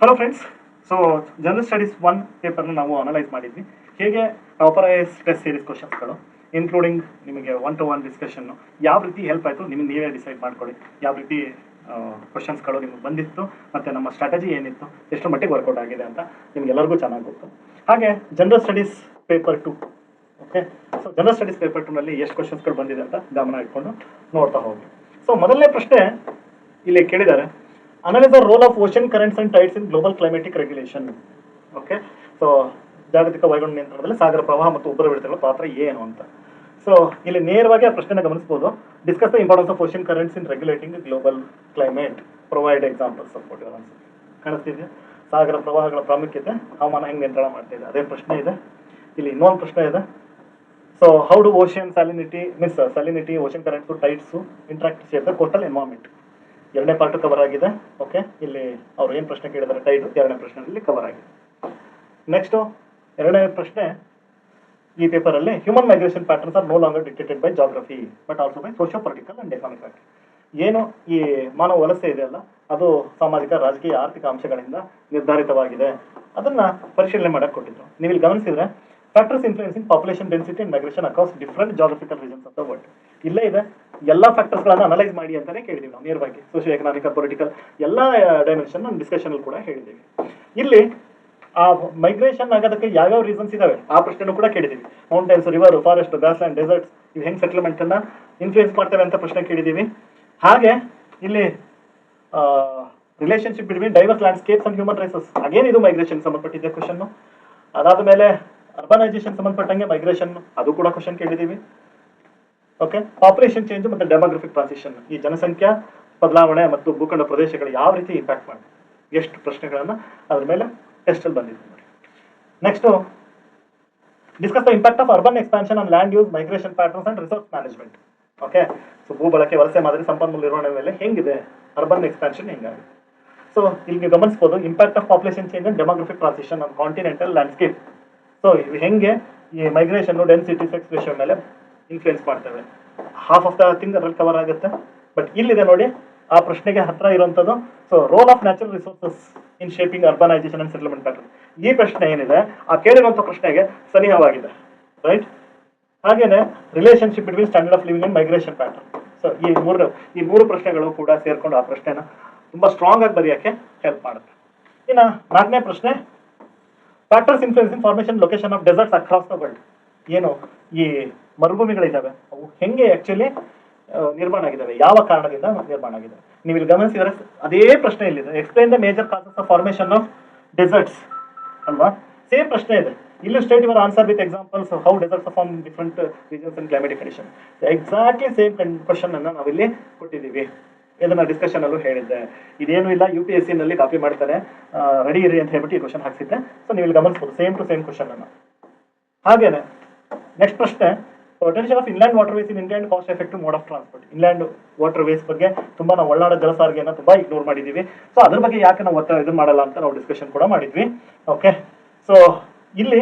Hello friends so general studies one ಪೇಪರ್ನ ನಾವು analyse ಮಾಡಿದ್ವಿ. ಹೇಗೆ topper I S test series ಕ್ವಶನ್ಸ್ಗಳು including ನಿಮಗೆ ಒನ್ ಟು ಒನ್ ಡಿಸ್ಕಷನ್ನು ಯಾವ ರೀತಿ ಹೆಲ್ಪ್ ಆಯಿತು ನಿಮಗೆ ನೀವೇ ಡಿಸೈಡ್ ಮಾಡ್ಕೊಳ್ಳಿ. ಯಾವ ರೀತಿ ಕ್ವಶನ್ಸ್ಗಳು ನಿಮಗೆ ಬಂದಿತ್ತು, ಮತ್ತು ನಮ್ಮ ಸ್ಟ್ರಾಟಜಿ ಏನಿತ್ತು ಎಷ್ಟು ಮಟ್ಟಿಗೆ ವರ್ಕೌಟ್ ಆಗಿದೆ ಅಂತ ನಿಮ್ಗೆಲ್ಲರಿಗೂ ಚೆನ್ನಾಗಿ ಗೊತ್ತು. ಹಾಗೆ general studies paper two okay so general studies paper ಟೂನಲ್ಲಿ ಎಷ್ಟು ಕ್ವಶನ್ಸ್ಗಳು ಬಂದಿದೆ ಅಂತ ಗಮನ ಇಟ್ಕೊಂಡು ನೋಡ್ತಾ ಹೋಗಿ. ಸೊ ಮೊದಲನೇ ಪ್ರಶ್ನೆ ಇಲ್ಲಿ ಕೇಳಿದ್ದಾರೆ. Analyse the role of ocean currents and tides in global climatic regulation. Okay so ಜಾಗತಿಕ ವಾಯುಗುಣ ನಿಯಂತ್ರಣದಲ್ಲಿ ಸಾಗರ ಪ್ರವಾಹ ಮತ್ತು ಉಬ್ಬರವಿಳಿತಗಳ ಪಾತ್ರ ಏನು ಅಂತ. ಸೊ ಇಲ್ಲಿ ನೇರವಾಗಿ ಆ ಪ್ರಶ್ನೆನ ಗಮನಿಸಬಹುದು discuss the importance of ocean currents in regulating global climate provide examples of ಕಾಣಿಸ್ತಿದೆ ಸಾಗರ ಪ್ರವಾಹಗಳ ಪ್ರಾಮುಖ್ಯತೆ, ಹವಾಮಾನ ಹೆಂಗೆ ನಿಯಂತ್ರಣ ಮಾಡ್ತಾ ಇದೆ? ಅದೇ ಪ್ರಶ್ನೆ ಇದೆ. ಇಲ್ಲಿ ಇನ್ನೊಂದು ಪ್ರಶ್ನೆ ಇದೆ. So how do ocean salinity means salinity ocean currents tides interact ಸೇರಿದ ದ ಕೋಸ್ಟಲ್ ಎನ್ವಾರ್ಮೆಂಟ್ ಎರಡನೇ ಪಾರ್ಟ್ ಕವರ್ ಆಗಿದೆ. ಓಕೆ ಇಲ್ಲಿ ಅವ್ರು ಏನು ಪ್ರಶ್ನೆ ಕೇಳಿದಾರೆ? ಟೈಡ್ ಎರಡನೇ ಪ್ರಶ್ನೆಯಲ್ಲಿ ಕವರ್ ಆಗಿದೆ. ನೆಕ್ಸ್ಟು ಎರಡನೇ ಪ್ರಶ್ನೆ ಈ ಪೇಪರಲ್ಲಿ human migration patterns are no longer dictated by geography but also by socio political and economic factor ಏನು ಈ ಮಾನವ ವಲಸೆ ಇದೆಯಲ್ಲ ಅದು ಸಾಮಾಜಿಕ, ರಾಜಕೀಯ, ಆರ್ಥಿಕ ಅಂಶಗಳಿಂದ ನಿರ್ಧಾರಿತವಾಗಿದೆ. ಅದನ್ನ ಪರಿಶೀಲನೆ ಮಾಡಕ್ಕೆ ಕೊಟ್ಟಿದ್ರು. ನೀವು ಇಲ್ಲಿ ಗಮನಿಸಿದ್ರೆ factors influencing population density and migration across different geographical regions of the world ಇಲ್ಲೇ ಇದೆ. ಎಲ್ಲ ಫ್ಯಾಕ್ಟರ್ಸ್ಗಳನ್ನ ಅನಲೈಸ್ ಮಾಡಿ ಅಂತಾನೆ ಕೇಳಿದೀವಿ ನಾವು, ನೇರವಾಗಿ ಸೋಷಿಯೋ ಎಕನಾಮಿಕ್ ಪೊಲಿಟಿಕಲ್ ಎಲ್ಲ ಡೈಮೆನ್ಷನ್ ಡಿಸ್ಕಷನ್ ಕೂಡ ಹೇಳಿದ್ದೀವಿ ಇಲ್ಲಿ, ಆ ಮೈಗ್ರೇಷನ್ ಆಗೋದಕ್ಕೆ ಯಾವ್ಯಾವ ರೀಸನ್ಸ್ ಇದಾವೆ? ಆ ಪ್ರಶ್ನೆನೂ ಕೂಡ ಕೇಳಿದೀವಿ. Mountains river forest grassland deserts ಇವು ಹೆಂಗ್ ಸೆಟಲ್ಮೆಂಟ್ ಅನ್ನ ಇನ್ಫ್ಲೂಯೆನ್ಸ್ ಮಾಡ್ತೇವೆ ಅಂತ ಪ್ರಶ್ನೆ ಕೇಳಿದೀವಿ. ಹಾಗೆ, ಇಲ್ಲಿ relationship between diverse landscapes and human races again ಇದು ಮೈಗ್ರೇಷನ್ ಸಂಬಂಧಪಟ್ಟಿದ್ದ ಕ್ವಶನ್ ಅದಾದ ಮೇಲೆ ಅರ್ಬನೈಸೇಷನ್ ಸಂಬಂಧಪಟ್ಟಂಗೆ ಮೈಗ್ರೇಷನ್ ಅದು ಕೂಡ ಕ್ವಶನ್ ಕೇಳಿದೀವಿ. ಓಕೆ ಪಾಪ್ಯುಲೇಷನ್ ಚೇಂಜ್ ಮತ್ತು ಡೆಮೋಗ್ರಫಿಕ್ ಟ್ರಾನ್ಸಿಷನ್ ಈ ಜನಸಂಖ್ಯಾ, ಬದಲಾವಣೆ ಮತ್ತು ಭೂಖಂಡ ಪ್ರದೇಶಗಳು ಯಾವ ರೀತಿ ಇಂಪ್ಯಾಕ್ಟ್ ಮಾಡಿದೆ ಎಷ್ಟು ಪ್ರಶ್ನೆಗಳನ್ನು ಅದ್ರ ಮೇಲೆ ಟೆಸ್ಟಲ್ಲಿ ಬಂದಿದೆ ನೋಡಿ. Next discuss the impact of urban expansion on land use migration patterns and resource management okay so ಭೂ ಬಳಕೆ, ವಲಸೆ ಮಾದರಿ, ಸಂಪನ್ಮೂಲ ನಿರ್ವಹಣೆ ಮೇಲೆ ಹೆಂಗಿದೆ? Urban expansion ಹೆಂಗಾಗಿದೆ? ಸೊ ಇಲ್ಲಿ ಗಮನಿಸಬಹುದು impact of population change and demographic transition on continental landscape so ಇವು ಹೆಂಗೆ? ಈ ಮೈಗ್ರೇಷನ್ ಡೆನ್ಸಿಟಿ ಸೆಕ್ಸ್ ಮೇಲೆ ಇನ್ಫ್ಲುಯೆನ್ಸ್ ಮಾಡ್ತವೆ. ಹಾಫ್ ಆಫ್ ದ ಥಿಂಗ್ ಅದರಲ್ಲಿ ಕವರ್ ಆಗುತ್ತೆ. ಬಟ್ ಇಲ್ಲಿದೆ ನೋಡಿ, ಆ ಪ್ರಶ್ನೆಗೆ ಹತ್ರ ಇರುವಂಥದ್ದು. So role of natural resources in shaping urbanisation and settlement pattern ಈ ಪ್ರಶ್ನೆ ಏನಿದೆ, ಆ ಕೇಳಿರುವಂಥ ಪ್ರಶ್ನೆಗೆ ಸನಿಹವಾಗಿದೆ. ರೈಟ್ ಹಾಗೇನೆ relationship between standard of living and migration pattern so ಈ ಮೂರು ಈ ಮೂರು ಪ್ರಶ್ನೆಗಳು ಕೂಡ ಸೇರ್ಕೊಂಡು ಆ ಪ್ರಶ್ನೆನ ತುಂಬಾ ಸ್ಟ್ರಾಂಗ್ ಆಗಿ ಬರೆಯೋಕ್ಕೆ ಹೆಲ್ಪ್ ಮಾಡುತ್ತೆ. ಇನ್ನು ನಾಲ್ಕನೇ ಪ್ರಶ್ನೆ factors influence in formation location of deserts across the world ಏನು ಈ ಮರುಭೂಮಿಗಳಿದ್ದಾವೆ, ಅವು ಹೆಂಗೆ ಆಕ್ಚುಲಿ ನಿರ್ಮಾಣ ಆಗಿದ್ದಾವೆ, ಯಾವ ಕಾರಣದಿಂದ ನಿರ್ಮಾಣ ಆಗಿದೆ ನೀವು ಇಲ್ಲಿ ಗಮನಿಸಿದರೆ ಅದೇ ಪ್ರಶ್ನೆ ಇಲ್ಲಿದೆ. Explain the major causes of formation of deserts ಅಲ್ವಾ? ಸೇಮ್ ಪ್ರಶ್ನೆ ಇದೆ. ಇಲ್ಲಿ state your answer with examples how deserts form different regions in climatic condition exactly same question ಅನ್ನ ನಾವಿಲ್ಲಿ ಕೊಟ್ಟಿದ್ದೀವಿ. ಇದನ್ನ ಡಿಸ್ಕಷನ್ ಅಲ್ಲೂ ಹೇಳಿದ್ದೆ. ಇದೇನು ಇಲ್ಲ ಯು ಪಿ ಎಸ್ ಸಿ ನಲ್ಲಿ ಕಾಪಿ ಮಾಡ್ತಾರೆ. ರೆಡಿ ಇರಿ ಅಂತ ಹೇಳ್ಬಿಟ್ಟು ಈ ಕ್ವಶನ್ ಹಾಕ್ಸಿದ್ದೆ. ಸೊ ನೀವು ಇಲ್ಲಿ ಗಮನಿಸ್ಬೋದು. ಸೇಮ್ ಟು ಸೇಮ್ ಕ್ವಶನ್ ಅನ್ನ. ಹಾಗೇನೆ ನೆಕ್ಸ್ಟ್ ಪ್ರಶ್ನೆ potential of inland waterways in India and cost effective mode of transport inland waterways ಬಗ್ಗೆ ತುಂಬಾ ನಾವು ಒಳನಾಡ ಜಲ ಸಾರಿಗೆಯನ್ನು ತುಂಬಾ ಇಗ್ನೋರ್ ಮಾಡಿದೀವಿ. ಸೊ ಅದ್ರ ಬಗ್ಗೆ ಯಾಕೆ ನಾವು ಒತ್ತ ಇದು ಮಾಡಲ್ಲ ಅಂತ ನಾವು ಡಿಸ್ಕಷನ್ ಕೂಡ ಮಾಡಿದ್ವಿ. ಓಕೆ ಸೊ ಇಲ್ಲಿ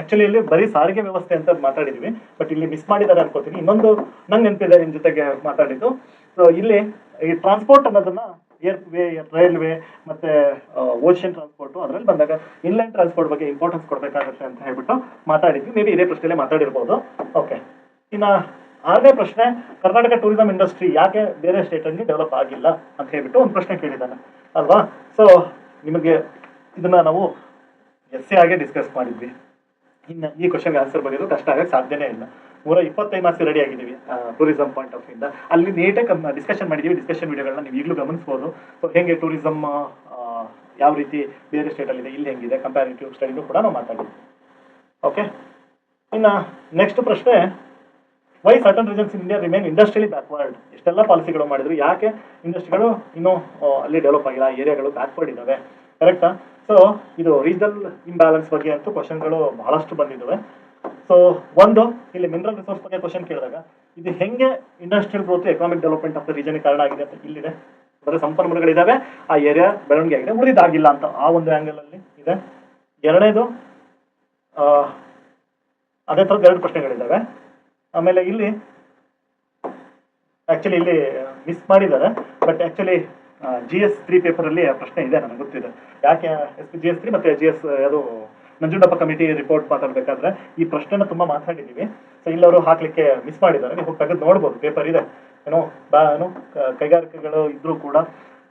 ಆಕ್ಚುಲಿ ಇಲ್ಲಿ ಬರೀ ಸಾರಿಗೆ ವ್ಯವಸ್ಥೆ ಅಂತ ಮಾತಾಡಿದ್ವಿ. ಬಟ್ ಇಲ್ಲಿ ಮಿಸ್ ಮಾಡಿದ್ದಾರೆ ಅನ್ಕೋತೀನಿ. ಇನ್ನೊಂದು ನಂಗೆ ನೆನಪಿದೆ ನಿಮ್ಮ ಜೊತೆಗೆ ಮಾತಾಡಿದ್ದು. ಸೊ ಇಲ್ಲಿ ಈ ಟ್ರಾನ್ಸ್ಪೋರ್ಟ್ ಅನ್ನೋದನ್ನ ಏರ್ ವೇ ರೈಲ್ವೆ ಮತ್ತೆ ಓಷನ್ ಟ್ರಾನ್ಸ್ಪೋರ್ಟ್ ಅದರಲ್ಲಿ ಬಂದಾಗ ಇನ್ಲ್ಯಾಂಡ್ ಟ್ರಾನ್ಸ್ಪೋರ್ಟ್ ಬಗ್ಗೆ ಇಂಪಾರ್ಟೆನ್ಸ್ ಕೊಡಬೇಕಾಗುತ್ತೆ ಅಂತ ಹೇಳ್ಬಿಟ್ಟು ಮಾತಾಡಿದ್ವಿ. ಮೇ ಬಿ ಇದೇ ಪ್ರಶ್ನೆಲ್ಲೇ ಮಾತಾಡಿರ್ಬೋದು. ಓಕೆ ಇನ್ನ ಆರನೇ ಪ್ರಶ್ನೆ, ಕರ್ನಾಟಕ ಟೂರಿಸಂ ಇಂಡಸ್ಟ್ರಿ ಯಾಕೆ ಬೇರೆ ಸ್ಟೇಟ್ ಅಲ್ಲಿ ಡೆವಲಪ್ ಆಗಿಲ್ಲ ಅಂತ ಹೇಳ್ಬಿಟ್ಟು ಒಂದು ಪ್ರಶ್ನೆ ಕೇಳಿದ್ದಾನೆ. ಅಲ್ವಾ? ಸೊ ನಿಮಗೆ ಇದನ್ನ ನಾವು ಎಸ್ ಆಗಿ ಡಿಸ್ಕಸ್ ಮಾಡಿದ್ವಿ. ಇನ್ನು ಈ ಕ್ವಶನ್ಗೆ ಆನ್ಸರ್ ಬರೆಯೋದು ಕಷ್ಟ ಆಗಕ್ಕೆ ಸಾಧ್ಯನೇ ಇಲ್ಲ. ನೂರ ಇಪ್ಪತ್ತೈದು ಮಾರ್ಕ್ಸ್ ರೆಡಿ ಆಗಿದ್ದೀವಿ ಟೂರಿಸಂ ಪಾಯಿಂಟ್ ಆಫ್ ಇಂದ. ಅಲ್ಲಿ ನೀಟಾಗಿ ಡಿಸ್ಕಷನ್ ಮಾಡಿದ್ದೀವಿ ಡಿಸ್ಕಷನ್ ವಿಡಿಯೋಗಳನ್ನ ನೀವು ಈಗಲೂ ಗಮನಿಸ್ಬೋದು. ಸೊ ಹೇಗೆ ಟೂರಿಸಂ ಯಾವ ರೀತಿ ಬೇರೆ ಸ್ಟೇಟಲ್ಲಿದೆ ಇಲ್ಲಿ ಹೆಂಗಿದೆ ಕಂಪ್ಯಾರಿಟಿವ್ ಸ್ಟಡಿನೂ ಕೂಡ ನಾವು ಮಾತಾಡಿದ್ವಿ ಓಕೆ ಇನ್ನು ನೆಕ್ಸ್ಟ್ ಪ್ರಶ್ನೆ why certain regions in India remain industrially backward ಇಷ್ಟೆಲ್ಲ ಪಾಲಿಸಿಗಳು ಮಾಡಿದ್ರು. ಯಾಕೆ? ಇಂಡಸ್ಟ್ರಿಗಳು ಇನ್ನೂ ಅಲ್ಲಿ ಡೆವಲಪ್ ಆಗಿಲ್ಲ ಏರಿಯಾಗಳು ಬ್ಯಾಕ್ವರ್ಡ್ ಇದ್ದಾವೆ ಕರೆಕ್ಟಾ ಸೊ ಇದು ರೀಜನಲ್ ಇಂಬ್ಯಾಲೆನ್ಸ್ ಬಗ್ಗೆ ಅಂತೂ ಕ್ವಶನ್ಗಳು ಬಹಳಷ್ಟು ಬಂದಿದ್ದಾವೆ ಸೊ ಒಂದು, ಇಲ್ಲಿ ಮಿನರಲ್ ರಿಸೋರ್ಸ್ ಬಗ್ಗೆ ಕ್ವಶನ್ ಕೇಳಿದಾಗ, ಇದು ಹೆಂಗೆ industrial growth economic development of the region ಕಾರಣ ಆಗಿದೆ ಅಂತ ಇಲ್ಲಿದೆ. ಬರೀ ಸಂಪನ್ಮೂಲಗಳಿದ್ದಾವೆ ಆ ಏರಿಯಾ ಬೆಳವಣಿಗೆ ಆಗಿದೆ ಉಳಿದಾಗಿಲ್ಲ ಅಂತ ಆ ಒಂದು ಆಂಗಲ್ ಅಲ್ಲಿ ಇದೆ. ಎರಡನೇದು ಅದೇ ಥರದ ಎರಡು ಪ್ರಶ್ನೆಗಳಿದ್ದಾವೆ ಆಮೇಲೆ ಇಲ್ಲಿ ಆಕ್ಚುಲಿ ಇಲ್ಲಿ ಮಿಸ್ ಮಾಡಿದ್ದಾರೆ. But actually G S three ಪೇಪರಲ್ಲಿ ಆ ಪ್ರಶ್ನೆ ಇದೆ, ನನಗೆ ಗೊತ್ತಿದೆ. ಯಾಕೆ ಎಸ್ ಜಿ ಎಸ್ ತ್ರೀ ಮತ್ತು ಜಿ ಎಸ್ ಅದು ನಂಜುಂಡಪ್ಪ ಕಮಿಟಿ ರಿಪೋರ್ಟ್ ಮಾತಾಡಬೇಕಾದ್ರೆ ಈ ಪ್ರಶ್ನೆನ ತುಂಬಾ ಮಾತಾಡಿದ್ದೀವಿ ಸೊ ಇಲ್ಲವರು ಹಾಕ್ಲಿಕ್ಕೆ ಮಿಸ್ ಮಾಡಿದ್ದಾರೆ. ನೀವು ತೆಗೆದು ನೋಡ್ಬೋದು. ಪೇಪರ್ ಇದೆ. ಏನೋ, ಬಾ, ಏನು ಕೈಗಾರಿಕೆಗಳು ಇದ್ರೂ ಕೂಡ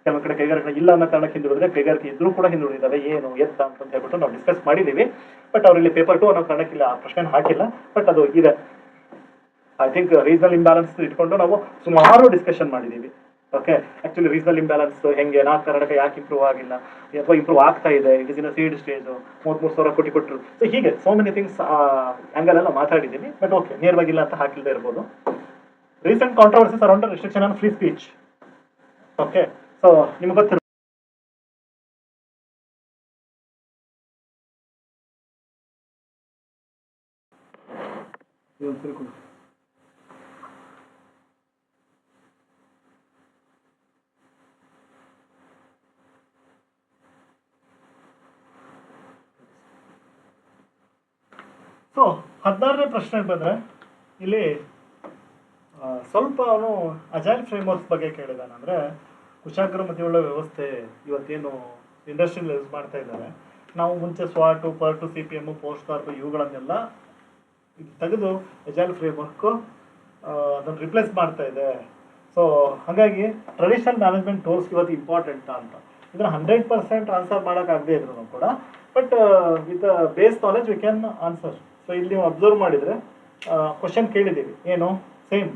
ಕೆಲವು ಕಡೆ ಕೈಗಾರಿಕೆ ಇಲ್ಲ ಅನ್ನೋ ಕಾರಣಕ್ಕೆ ಹಿಂದುಳಿದ್ರೆ ಕೈಗಾರಿಕೆ ಇದ್ರೂ ಕೂಡ ಹಿಂದುಳಿದಾವೆ. ಏನು, ಎತ್ತ ಅಂತ ಹೇಳ್ಬಿಟ್ಟು ನಾವು ಡಿಸ್ಕಸ್ ಮಾಡಿದ್ದೀವಿ ಬಟ್ ಅವರಲ್ಲಿ ಪೇಪರ್ ಟು ಅನ್ನೋ ಕಾರಣಕ್ಕಿಲ್ಲ ಆ ಪ್ರಶ್ನೆ ಹಾಕಿಲ್ಲ. ಬಟ್ ಅದು ಇದೆ ಐ ಥಿಂಕ್ ರೀಸನಲ್ ಇಂಬ್ಯಾಲೆನ್ಸ್ ಇಟ್ಕೊಂಡು ನಾವು ಸುಮಾರು ಡಿಸ್ಕಷನ್ ಮಾಡಿದ್ದೀವಿ ಓಕೆ ಆಕ್ಚುಲಿ ರೀಸನಲ್ ಇಂಬ್ಯಾಲೆನ್ಸ್ ಹೆಂಗೆ ನಾಲ್ಕು ಕರ್ನಾಟಕ ಯಾಕೆ ಇಂಪ್ರೂವ್ ಆಗಿಲ್ಲ? ಅಥವಾ ಇಂಪ್ರೂವ್ ಆಗ್ತಾ ಇದೆ it is in seed stage ಮೂವತ್ಮೂರು ಸಾವಿರ ಕೋಟಿ ಕೊಟ್ಟರು. ಸೊ ಹೀಗೆ ಸೋ ಮೆನಿ ಥಿಂಗ್ಸ್ ಆ್ಯಂಗಲ್ ಎಲ್ಲ ಮಾತಾಡಿದ್ದೀನಿ ಬಟ್ ಓಕೆ ನೇರವಾಗಿಲ್ಲ ಅಂತ ಹಾಕಿಲ್ಲದೆ ಇರ್ಬೋದು. Recent controversies around restriction on free speech okay so ನಿಮ್ಗೆ ಗೊತ್ತಿರೋ. ಸೊ ಹದಿನಾರನೇ ಪ್ರಶ್ನೆಗೆ ಬಂದರೆ, ಇಲ್ಲಿ ಸ್ವಲ್ಪ ಅವನು ಅಜೈಲ್ ಫ್ರೇಮ್ವರ್ಕ್ಸ್ ಬಗ್ಗೆ ಕೇಳಿದಾನೆ. ಅಂದರೆ, ಕುಶಾಗ್ರ ಮತಿಯುಳ್ಳ ವ್ಯವಸ್ಥೆ ಇವತ್ತೇನು ಇಂಡಸ್ಟ್ರಿಯಲ್ಲಿ ಯೂಸ್ ಮಾಡ್ತಾ ಇದ್ದಾರೆ. ನಾವು ಮುಂಚೆ ಸ್ವಾಟು PERT C P M post carp ಇವುಗಳನ್ನೆಲ್ಲ ತೆಗೆದು ಎಜೈಲ್ ಫ್ರೇಮ್ವರ್ಕು ಅದನ್ನು ರಿಪ್ಲೇಸ್ ಮಾಡ್ತಾ ಇದೆ. ಸೊ ಹಾಗಾಗಿ ಟ್ರೆಡಿಷನಲ್ ಮ್ಯಾನೇಜ್ಮೆಂಟ್ ಟೂಲ್ಸ್ ಇವತ್ತು ಇಂಪಾರ್ಟೆಂಟ್ ಅಂತ. ಇದನ್ನ ಹಂಡ್ರೆಡ್ ಪರ್ಸೆಂಟ್ ಆನ್ಸರ್ ಮಾಡೋಕ್ಕಾಗದೇ ಇದ್ರು ಕೂಡ but with base knowledge we can answer so ಇಲ್ಲಿ ನೀವು ಅಬ್ಸರ್ವ್ ಮಾಡಿದರೆ ಕ್ವಶನ್ ಕೇಳಿದ್ದೀವಿ ಏನು? Same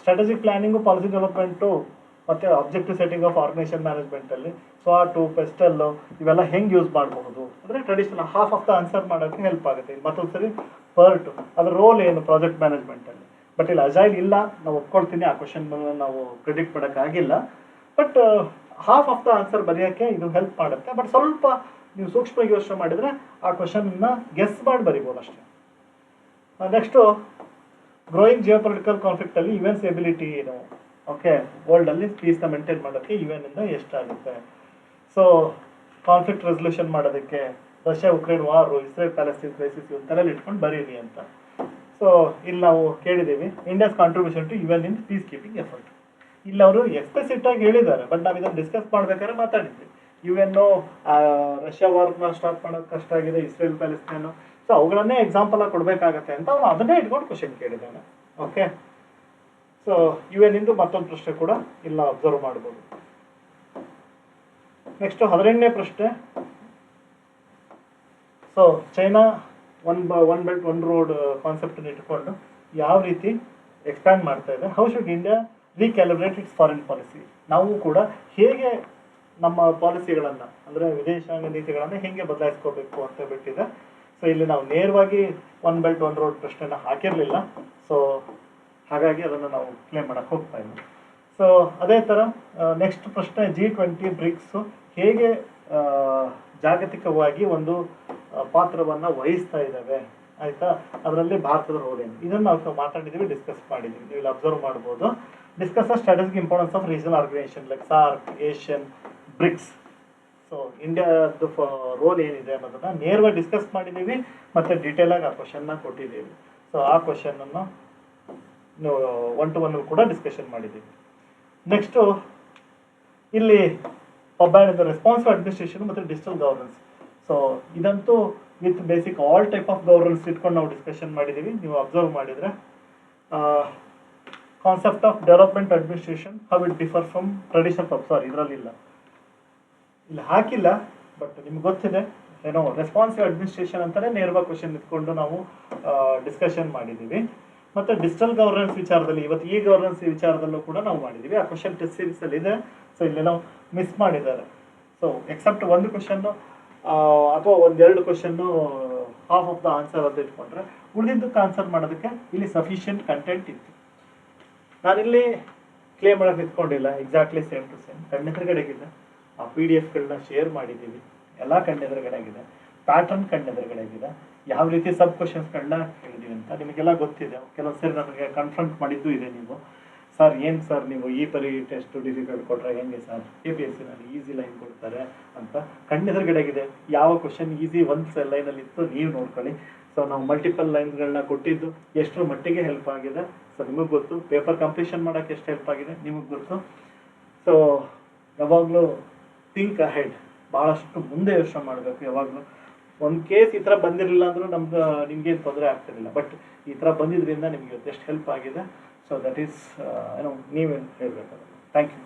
strategic planning policy development ಮತ್ತು ಅಬ್ಜೆಕ್ಟಿವ್ ಸೆಟ್ಟಿಂಗ್ ಆಫ್ ಆರ್ಗನೈಸೇಷನ್ ಮ್ಯಾನೇಜ್ಮೆಂಟಲ್ಲಿ ಸ್ವಾಟು ಪೆಸ್ಟಲ್ಲು ಇವೆಲ್ಲ ಹೆಂಗೆ ಯೂಸ್ ಮಾಡಬಹುದು? ಅಂದರೆ traditional half of the answer ಮಾಡೋಕ್ಕೆ ಹೆಲ್ಪ್ ಆಗುತ್ತೆ. ಮತ್ತೊಂದು ಸರಿ ಪರ್ಟ್ ಅದ್ರ ರೋಲ್ ಏನು ಪ್ರಾಜೆಕ್ಟ್ ಮ್ಯಾನೇಜ್ಮೆಂಟಲ್ಲಿ ಬಟ್ ಇಲ್ಲಿ ಅಜೈಲ್ ಇಲ್ಲ. ನಾವು ಒಪ್ಕೊಳ್ತೀನಿ, ಆ ಕ್ವಶನ್ ನಾವು ಪ್ರಿಡಿಕ್ಟ್ ಮಾಡೋಕ್ಕಾಗಿಲ್ಲ. But half of the answer ಬರೆಯೋಕ್ಕೆ ಇದು ಹೆಲ್ಪ್ ಮಾಡುತ್ತೆ. ಬಟ್ ಸ್ವಲ್ಪ ನೀವು ಸೂಕ್ಷ್ಮವಾಗಿ ಯೋಚನೆ ಮಾಡಿದರೆ ಆ ಕ್ವಶನ್ನ ಗೆಸ್ ಮಾಡಿ ಬರಿಬೋದು ಅಷ್ಟೇ. ನೆಕ್ಸ್ಟು ಗ್ರೋಯಿಂಗ್ ಜಿಯೋಪೊಲಿಟಿಕಲ್ ಕಾನ್ಫ್ಲಿಕ್ಟ್ ಅಲ್ಲಿ ಇವೆನ್ಸ್ ಎಬಿಲಿಟಿ ಏನು? ಓಕೆ ವರ್ಲ್ಡ್ ಅಲ್ಲಿ ಪೀಸ್ನ ಮೇಂಟೈನ್ ಮಾಡೋಕ್ಕೆ ಯುಎನ್ ಇಂದ ಎಷ್ಟಾಗುತ್ತೆ? ಸೊ ಕಾನ್ಫ್ಲಿಕ್ಟ್ ರೆಸಲ್ಯೂಷನ್ ಮಾಡೋದಕ್ಕೆ Russia Ukraine war Israel Palestine crisis ಇವನ್ ತಲೆಯಲ್ಲಿ ಇಟ್ಕೊಂಡು ಬರೀರಿ ಅಂತ. ಸೊ ಇಲ್ಲಿ ನಾವು ಕೇಳಿದ್ದೀವಿ India's contribution to UN in peacekeeping effort ಇಲ್ಲಿ ಅವರು ಎಕ್ಸ್ಪ್ರೆಸಿಟ್ ಆಗಿ ಹೇಳಿದ್ದಾರೆ ಬಟ್ ನಾವು ಇದನ್ನು ಡಿಸ್ಕಸ್ ಮಾಡ್ಬೇಕಾದ್ರೆ ಮಾತಾಡಿದ್ವಿ. ಯು ಎನ್ ರಷ್ಯಾ ವಾರ್ನ ಸ್ಟಾಪ್ ಮಾಡೋದು ಕಷ್ಟ ಆಗಿದೆ, ಇಸ್ರೇಲ್ ಪ್ಯಾಲೆಸ್ತೇನು ಸೊ ಅವುಗಳನ್ನೇ ಎಕ್ಸಾಂಪಲ್ ಆಗಿ ಕೊಡಬೇಕಾಗತ್ತೆ ಅಂತ ಅವನು ಅದನ್ನೇ ಇಟ್ಕೊಂಡು ಕ್ವಶನ್ ಕೇಳಿದ್ದಾನೆ. ಓಕೆ ಸೊ ಯು ಎನ್ ಇಂದು ಮತ್ತೊಂದು ಪ್ರಶ್ನೆ ಕೂಡ ಇಲ್ಲ ಅಬ್ಸರ್ವ್ ಮಾಡ್ಬೋದು. ನೆಕ್ಸ್ಟ್ ಹದಿನೆಂಟನೇ ಪ್ರಶ್ನೆ. ಸೊ ಚೈನಾ ಒನ್ ಬ ಒನ್ ಬೆಲ್ಟ್ ಒನ್ ರೋಡ್ ಕಾನ್ಸೆಪ್ಟನ್ನು ಇಟ್ಕೊಂಡು ಯಾವ ರೀತಿ ಎಕ್ಸ್ಪ್ಯಾಂಡ್ ಮಾಡ್ತಾ ಇದೆ? How should India recalibrate its foreign policy ನಾವು ಕೂಡ ಹೇಗೆ ನಮ್ಮ ಪಾಲಿಸಿಗಳನ್ನು, ಅಂದರೆ ವಿದೇಶಾಂಗ ನೀತಿಗಳನ್ನು ಹೇಗೆ ಬದಲಾಯಿಸ್ಕೋಬೇಕು ಅಂತ ಬಿಟ್ಟಿದೆ. ಸೊ ಇಲ್ಲಿ ನಾವು ನೇರವಾಗಿ ಒನ್ ಬೆಲ್ಟ್ ಒನ್ ರೋಡ್ ಪ್ರಶ್ನೆನ ಹಾಕಿರಲಿಲ್ಲ. ಸೊ ಹಾಗಾಗಿ ಅದನ್ನು ನಾವು ಕ್ಲೇಮ್ ಮಾಡಕ್ಕೆ ಹೋಗ್ತಾ ಇಲ್ಲ ಸೊ ಅದೇ ಥರ ನೆಕ್ಸ್ಟ್ ಪ್ರಶ್ನೆ ಜಿ ಟ್ವೆಂಟಿ ಬ್ರಿಕ್ಸು ಹೇಗೆ ಜಾಗತಿಕವಾಗಿ ಒಂದು ಪಾತ್ರವನ್ನು ವಹಿಸ್ತಾ ಇದ್ದಾವೆ ಆಯಿತಾ? ಅದರಲ್ಲಿ ಭಾರತದ ರೋಲ್ ಏನು? ಇದನ್ನು ನಾವು ಮಾತಾಡಿದ್ದೀವಿ ಡಿಸ್ಕಸ್ ಮಾಡಿದ್ದೀವಿ ನೀವು ಇಲ್ಲಿ ಅಬ್ಸರ್ವ್ ಮಾಡ್ಬೋದು discuss strategic importance of regional organisation like SAARC ASEAN BRICS so ಇಂಡಿಯಾದ ರೋಲ್ ಏನಿದೆ ಅನ್ನೋದನ್ನ ನೇರವಾಗಿ ಡಿಸ್ಕಸ್ ಮಾಡಿದ್ದೀವಿ ಮತ್ತೆ ಡೀಟೇಲ್ ಆಗಿ ಆ ಕ್ವಶನ್ನ ಕೊಟ್ಟಿದ್ದೀವಿ ಸೊ ಆ ಕ್ವಶನನ್ನು ಒನ್ ಟು ಒನ್ ಕೂಡ ಡಿಸ್ಕಷನ್ ಮಾಡಿದ್ದೀವಿ ನೆಕ್ಸ್ಟು ಇಲ್ಲಿ ಒಬ್ಬ ರೆಸ್ಪಾನ್ಸ್ ಅಡ್ಮಿನಿಸ್ಟ್ರೇಷನ್ ಮತ್ತು ಡಿಜಿಟಲ್ ಗವರ್ನೆನ್ಸ್ ಸೊ ಇದಂತೂ with basic all type of governance ಇಟ್ಕೊಂಡು ನಾವು ಡಿಸ್ಕಷನ್ ಮಾಡಿದ್ದೀವಿ ನೀವು ಅಬ್ಸರ್ವ್ ಮಾಡಿದರೆ concept of development administration how it differ from traditional sorry ಇದರಲ್ಲಿಲ್ಲ ಇಲ್ಲಿ ಹಾಕಿಲ್ಲ ಬಟ್ ನಿಮ್ಗೆ ಗೊತ್ತಿದೆ, ಏನೋ ರೆಸ್ಪಾನ್ಸಿವ್ ಅಡ್ಮಿನಿಸ್ಟ್ರೇಷನ್ ಅಂತಲೇ ನೇರವಾಗಿ ಕ್ವಶನ್ ಇಟ್ಕೊಂಡು ನಾವು ಡಿಸ್ಕಷನ್ ಮಾಡಿದ್ದೀವಿ. ಮತ್ತೆ ಡಿಜಿಟಲ್ ಗವರ್ನೆನ್ಸ್ ವಿಚಾರದಲ್ಲಿ, ಇವತ್ತು ಈ ಗವರ್ನೆನ್ಸ್ ವಿಚಾರದಲ್ಲೂ ಕೂಡ ನಾವು ಮಾಡಿದ್ದೀವಿ. ಆ ಕ್ವಶನ್ ಟೆಸ್ಟ್ ಸೀರೀಸ್ ಅಲ್ಲಿ ಇದೆ. ಸೊ ಇಲ್ಲಿ ನಾವು ಮಿಸ್ ಮಾಡಿದ್ದಾರೆ. ಸೊ ಎಕ್ಸೆಪ್ಟ್ ಒಂದು ಕ್ವಶನ್ನು ಅಥವಾ ಒಂದೆರಡು question half of the answer ಅಂತ ಇಟ್ಕೊಂಡ್ರೆ ಉಳಿದಿದ್ದಕ್ಕೆ ಆನ್ಸರ್ ಮಾಡೋದಕ್ಕೆ ಇಲ್ಲಿ ಸಫಿಷಿಯಂಟ್ ಕಂಟೆಂಟ್ ಇತ್ತು. ನಾನಿಲ್ಲಿ ಕ್ಲೇಮ್ ಮಾಡಕ್ಕೆ ನಿಂತ್ಕೊಂಡಿಲ್ಲ ಎಕ್ಸಾಕ್ಟ್ಲಿ ಸೇಮ್ ಟು ಸೇಮ್ ಕಣ್ಣೆದುರುಗಡೆಗಿದೆ. ಆ ಪಿ ಡಿ ಎಫ್ಗಳನ್ನ ಶೇರ್ ಮಾಡಿದ್ದೀವಿ. ಎಲ್ಲ ಕಣ್ಣೆದುರುಗಡೆಗಿದೆ. ಪ್ಯಾಟರ್ನ್ ಕಣ್ಣೆದುರುಗಡೆಗಿದೆ. ಯಾವ ರೀತಿ ಸಬ್ ಕ್ವಶನ್ಸ್ಗಳನ್ನ ಹೇಳಿದ್ದೀವಿ ಅಂತ ನಿಮಗೆಲ್ಲ ಗೊತ್ತಿದೆ. ಕೆಲವು ಸರಿ ನಮಗೆ ಕನ್ಫ್ರಂಟ್ ಮಾಡಿದ್ದು ಇದೆ ನೀವು. ಸರ್ ಏನು ಸರ್ ನೀವು ಈ ಪರಿ ಟೆಸ್ಟ್ ಡಿಫಿಕಲ್ಟ್ ಕೊಟ್ಟರೆ ಹೆಂಗೆ ಸರ್ ಎ ಪಿ ಎಸ್ ಸಿನಲ್ಲಿ ಈಸಿ ಲೈನ್ ಕೊಡ್ತಾರೆ ಅಂತ ಕಣ್ಣೆದುರುಗಡೆಗಿದೆ. ಯಾವ ಕ್ವಶನ್ ಈಸಿ ಒಂದು ಲೈನಲ್ಲಿ ಇತ್ತು ನೀವು ನೋಡ್ಕೊಳ್ಳಿ. ಸೊ ನಾವು ಮಲ್ಟಿಪಲ್ ಲೈನ್ಗಳನ್ನ ಕೊಟ್ಟಿದ್ದು ಎಷ್ಟರ ಮಟ್ಟಿಗೆ ಹೆಲ್ಪ್ ಆಗಿದೆ? ಸೊ ನಿಮಗೆ ಗೊತ್ತು. ಪೇಪರ್ ಕಂಪ್ಲೀಷನ್ ಮಾಡೋಕ್ಕೆ ಎಷ್ಟು ಹೆಲ್ಪ್ ಆಗಿದೆ? ನಿಮಗೆ ಗೊತ್ತು. ಸೊ ಯಾವಾಗಲೂ ಥಿಂಕ್ ಅಹೆಡ್ ಭಾಳಷ್ಟು ಮುಂದೆ ಯೋಚನೆ ಮಾಡಬೇಕು ಯಾವಾಗಲೂ. ಒಂದು ಕೇಸ್ ಈ ಥರ ಬಂದಿರಲಿಲ್ಲ ಅಂದರೂ ನಮ್ಗೆ ನಿಮಗೇನು ತೊಂದರೆ ಆಗ್ತಿರಲಿಲ್ಲ. ಬಟ್ ಈ ಥರ ಬಂದಿದ್ದರಿಂದ ನಿಮಗೆ ಎಷ್ಟು ಹೆಲ್ಪ್ ಆಗಿದೆ. ಸೊ ದಟ್ ಈಸ್ ಏನೋ ನೀವೇನು ಹೇಳಬೇಕು. Thank you